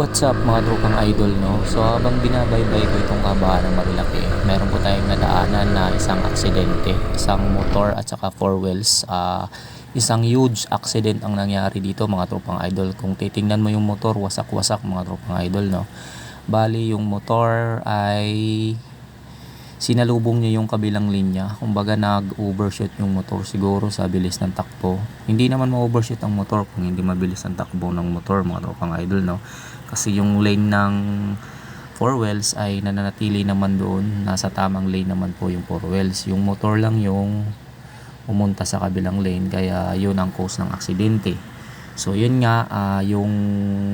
What's up mga tropang idol no? So habang binabaybay ko itong kabahan ng Marilaki, meron po tayong nadaanan na isang aksidente, isang motor at saka four wheels. Ah, isang huge accident ang nangyari dito mga tropang idol. Kung titingnan mo yung motor, wasak-wasak mga tropang idol no. Bali yung motor ay sinalubong niya yung kabilang linya. Kumbaga nag-overshoot yung motor siguro sa bilis ng takbo. Hindi naman ma-overshoot ang motor kung hindi mabilis ang takbo ng motor mga tropang idol no. Kasi yung lane ng four wheels ay nananatili naman doon. Nasa tamang lane naman po yung four wheels. Yung motor lang yung pumunta sa kabilang lane kaya yun ang cause ng aksidente. So yun nga ah, yung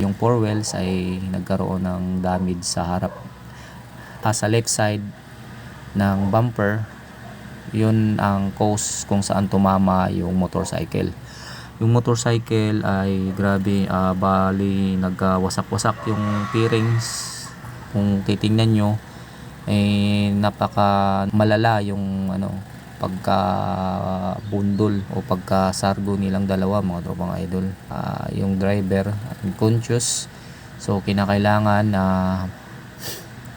yung four wheels ay nagkaroon ng damage sa harap ah, sa left side ng bumper. Yun ang cause kung saan tumama yung motorcycle. Yung motorcycle ay grabe ah, bali nagwasak-wasak yung bearings. Kung titingnan nyo eh napaka malala yung ano pagka bundol o pagka sargo nilang dalawa mga tropang idol Ah, yung driver unconscious so kinakailangan na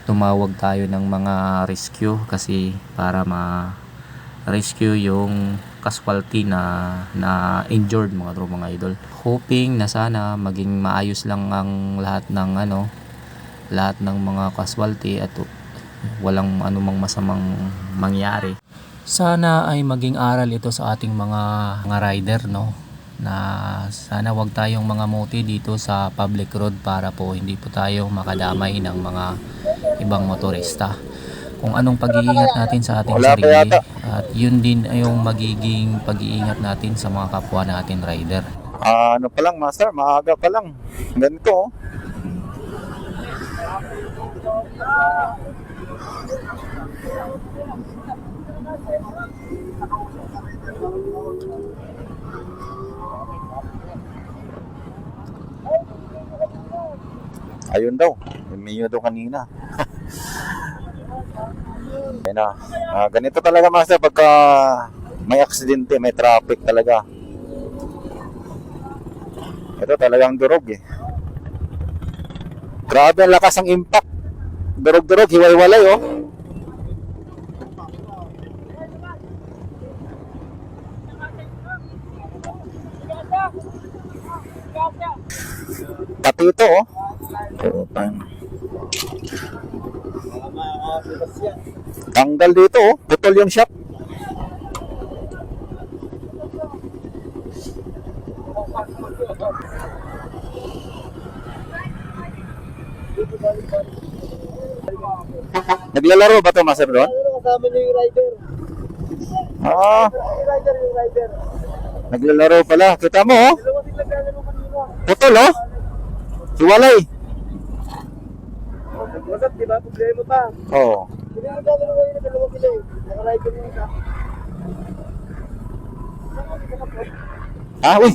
tumawag tayo ng mga rescue kasi para ma rescue yung casualty na na injured mga tropang idol. Hoping na sana maging maayos lang ang lahat ng ano lahat ng mga casualty at walang anumang masamang mangyari. Sana ay maging aral ito sa ating mga mga rider no na sana wag tayong mga moti dito sa public road para po hindi po tayo makadamay ng mga ibang motorista. Kung anong pag-iingat natin sa ating Wala sarili at yun din ay yung magiging pag-iingat natin sa mga kapwa natin rider. Ah, ano pa lang, master, maaga pa lang. Ganito, oh. Ayun daw, may daw kanina. Ayun na. Ah, ganito talaga, master, pagka may aksidente, may traffic talaga. Ito talagang durog eh. Grabe ang lakas ng impact. Durog-durog, hiwalay-walay oh. Pati ito oh. Putang. Tanggal dito oh. Putol yung shock. Naglalaro ba to Master? Ano kasama niyo yung rider? Ah, Yung rider, yung rider. naglalaro pala. Kita mo oh. Putol oh. Hiwalay. Wasap, di ba? Problema pa. Oo. Hindi na gano'n kayo na dalawa sila eh. Naka-rider yung isa. Ah, uy.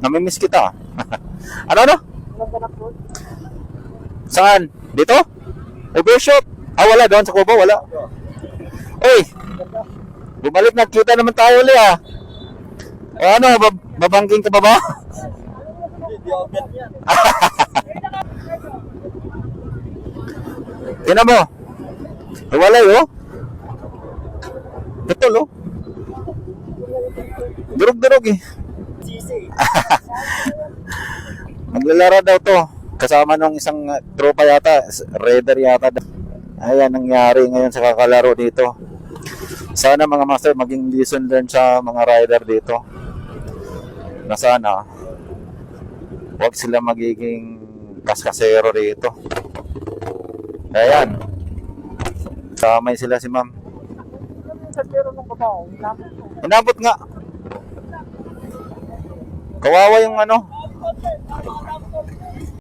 Namimiss kita. ano ano? Saan? Dito? Overshot. Ah, wala doon sa Kubo, wala. Uy. Bumalik nagkita naman tayo ulit ah. O ano, bab- babangking ka ba ba? Tingnan mo. Hiwalay oh. Putol oh. Durog-durog eh. Maglalaro daw to. Kasama nung isang uh, tropa yata, raider yata. Ayan nangyari ngayon sa kakalaro dito. Sana mga master maging lesson learned sa mga rider dito. Na sana huwag sila magiging kaskasero dito. Ayan. Kamay sila si ma'am. Inabot nga. Kawawa yung ano.